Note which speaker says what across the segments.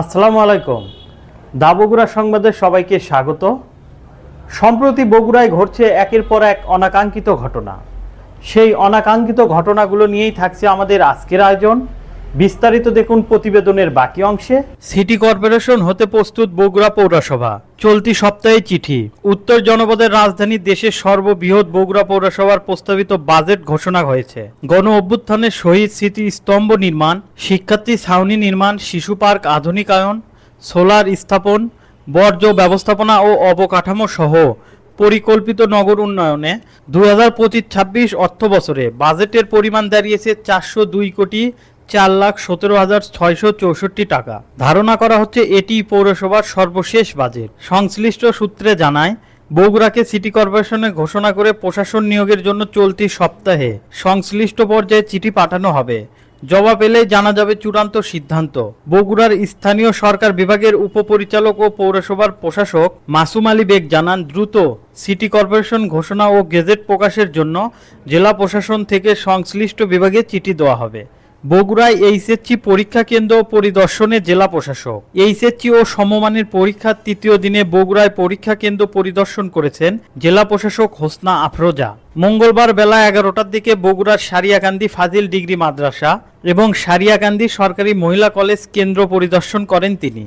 Speaker 1: আসসালামু আলাইকুম। দা বগুড়া সংবাদে সবাইকে স্বাগত। সম্প্রতি বগুড়ায় ঘটছে একের পর এক অনাকাঙ্ক্ষিত ঘটনা। সেই অনাকাঙ্ক্ষিত ঘটনাগুলো নিয়েই থাকছে আমাদের আজকের আয়োজন। বিস্তারিত দেখুন প্রতিবেদনের বাকি অংশে। সিটি কর্পোরেশন হতে প্রস্তুত বগুড়া পৌরসভা। চলতি সপ্তাহে চিঠি। উত্তর জনপদের রাজধানী দেশের সর্ববৃহৎ বগুড়া পৌরসভার প্রস্তাবিত বাজেট ঘোষণা হয়েছে। গণ অভ্যুত্থানের শহীদ স্মৃতি স্তম্ভ নির্মাণ, শিক্ষার্থী ছাউনি নির্মাণ, শিশু পার্ক আধুনিকায়ন, সোলার স্থাপন, বর্জ্য ব্যবস্থাপনা ও অবকাঠামো সহ পরিকল্পিত নগর উন্নয়নে দুই হাজার পঁচিশ ছাব্বিশ অর্থ বছরে বাজেটের পরিমাণ দাঁড়িয়েছে চারশো দুই কোটি চার লাখ সতেরো হাজার ছয়শো চৌষট্টি টাকা। ধারণা করা হচ্ছে এটি পৌরসভার সর্বশেষ বাজেট। সংশ্লিষ্ট সূত্রে জানায়, বগুড়াকে সিটি কর্পোরেশনে ঘোষণা করে প্রশাসন নিয়োগের জন্য চলতি সপ্তাহে সংশ্লিষ্ট পর্যায়ে চিঠি পাঠানো হবে। জবাব এলেই জানা যাবে চূড়ান্ত সিদ্ধান্ত। বগুড়ার স্থানীয় সরকার বিভাগের উপপরিচালক ও পৌরসভার প্রশাসক মাসুম আলী বেগ জানান, দ্রুত সিটি কর্পোরেশন ঘোষণা ও গেজেট প্রকাশের জন্য জেলা প্রশাসন থেকে সংশ্লিষ্ট বিভাগে চিঠি দেওয়া হবে। বগুড়ায় এইচএসসি পরীক্ষা কেন্দ্র পরিদর্শনে জেলা প্রশাসক। এইচএসসি ও সমমানের পরীক্ষার তৃতীয় দিনে বগুড়ায় পরীক্ষা কেন্দ্র পরিদর্শন করেছেন জেলা প্রশাসক হোসনা আফরোজা। মঙ্গলবার বেলা এগারোটার দিকে বগুড়ার সারিয়াকান্দি ফাজিল ডিগ্রি মাদ্রাসা এবং সারিয়াকান্দি সরকারি মহিলা কলেজ কেন্দ্র পরিদর্শন করেন তিনি।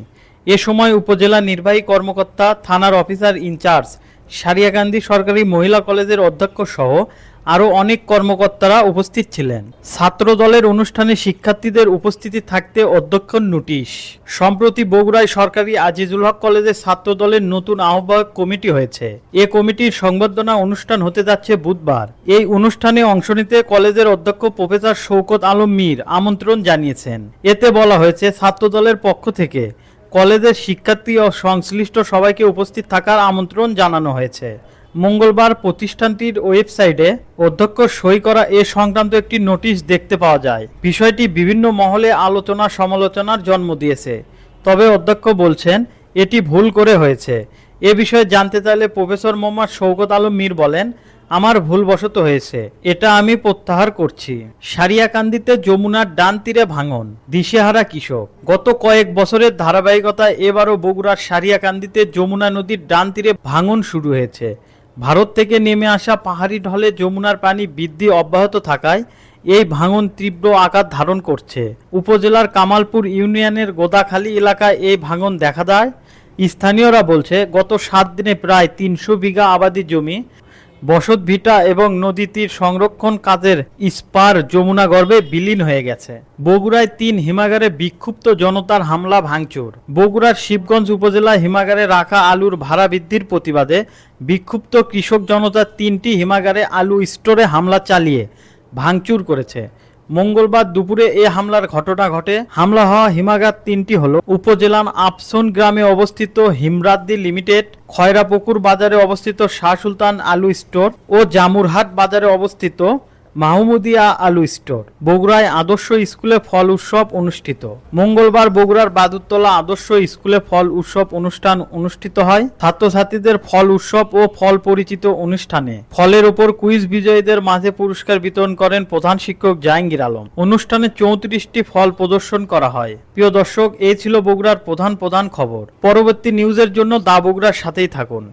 Speaker 1: এ সময় উপজেলা নির্বাহী কর্মকর্তা, থানার অফিসার ইনচার্জ, সারিয়াকান্দি সরকারি মহিলা কলেজের অধ্যক্ষ সহ আরও অনেক কর্মকর্তারা উপস্থিত ছিলেন। ছাত্র দলের অনুষ্ঠানে শিক্ষার্থীদের উপস্থিতি থাকতে অধ্যক্ষর নোটিশ। সম্প্রতি বগুড়ায় সরকারি আজিজুল হক কলেজের ছাত্র দলের নতুন আহ্বায়ক কমিটি হয়েছে। এ কমিটির সংবর্ধনা অনুষ্ঠান হতে যাচ্ছে বুধবার। এই অনুষ্ঠানে অংশ নিতে কলেজের অধ্যক্ষ প্রফেসর শৌকত আলম মীর আমন্ত্রণ জানিয়েছেন। এতে বলা হয়েছে ছাত্র দলের পক্ষ থেকে কলেজের শিক্ষার্থী ও সংশ্লিষ্ট সবাইকে উপস্থিত থাকার আমন্ত্রণ জানানো হয়েছে। মঙ্গলবার প্রতিষ্ঠানটির ওয়েবসাইটে অধ্যক্ষ সই করা এ সংক্রান্ত একটি নোটিশ দেখতে পাওয়া যায়। বিষয়টি বিভিন্ন মহলে আলোচনা সমালোচনার জন্ম দিয়েছে। তবে অধ্যক্ষ বলছেন, এটি ভুল করে হয়েছে। এ বিষয়ে জানতে চাইলে প্রফেসর মোহাম্মদ শৌকত আলম মীর বলেন, আমার ভুলবশত হয়েছে। এটা আমি প্রত্যাহার করছি। সারিয়াকান্দিতে যমুনার ডান তীরে ভাঙন। দিশেহারা কৃষক। গত কয়েক বছরের ধারাবাহিকতায় এবারও বগুড়ার সারিয়াকান্দিতে যমুনা নদীর ডান তীরে ভাঙন শুরু হয়েছে। ভারত থেকে নেমে আসা পাহাড়ি ঢলে যমুনার পানি বৃদ্ধি অব্যাহত থাকায় এই ভাঙন তীব্র আকার ধারণ করছে। উপজেলার কামালপুর ইউনিয়নের গোদাখালী এলাকায় এই ভাঙন দেখা দেয়। স্থানীয়রা বলছে, গত সাত দিনে প্রায় তিনশো বিঘা আবাদি জমি বসত ভিটা এবং নদী তীর সংরক্ষণ কাজের ইস্পার যমুনা গর্ভে বিলীন হয়ে গেছে। বগুড়ায় তিন হিমাগারে বিক্ষুব্ধ জনতার হামলা ভাঙচুর। বগুড়ার শিবগঞ্জ উপজেলা হিমাগারে রাখা আলুর ভাড়া বৃদ্ধির প্রতিবাদে বিক্ষুব্ধ কৃষক জনতা তিনটি হিমাগারে আলু স্টোরে হামলা চালিয়ে ভাঙচুর করেছে। মঙ্গলবার দুপুরে এ হামলার ঘটনা ঘটে। হামলা হওয়া হিমাগার তিনটি হল উপজেলার আপসন গ্রামে অবস্থিত হিমরাদ্দি লিমিটেড, খয়রাপুকুর বাজারে অবস্থিত শাহ সুলতান আলু স্টোর ও জামুরহাট বাজারে অবস্থিত মাহমুদিয়া আলু স্টোর, বগুড়ায় আদর্শ স্কুলে ফল উৎসব অনুষ্ঠিত। মঙ্গলবার বগুড়ার বাদুরতলা আদর্শ স্কুলে ফল উৎসব অনুষ্ঠান অনুষ্ঠিত হয়। ছাত্রছাত্রীদের ফল উৎসব ও ফল পরিচিত অনুষ্ঠানে ফলের ওপর কুইজ বিজয়ীদের মাঝে পুরস্কার বিতরণ করেন প্রধান শিক্ষক জাহাঙ্গীর আলম। অনুষ্ঠানে চৌত্রিশটি ফল প্রদর্শন করা হয়। প্রিয় দর্শক এই ছিল বগুড়ার প্রধান প্রধান খবর। পরবর্তী নিউজের জন্য দা বগুড়ার সাথেই থাকুন।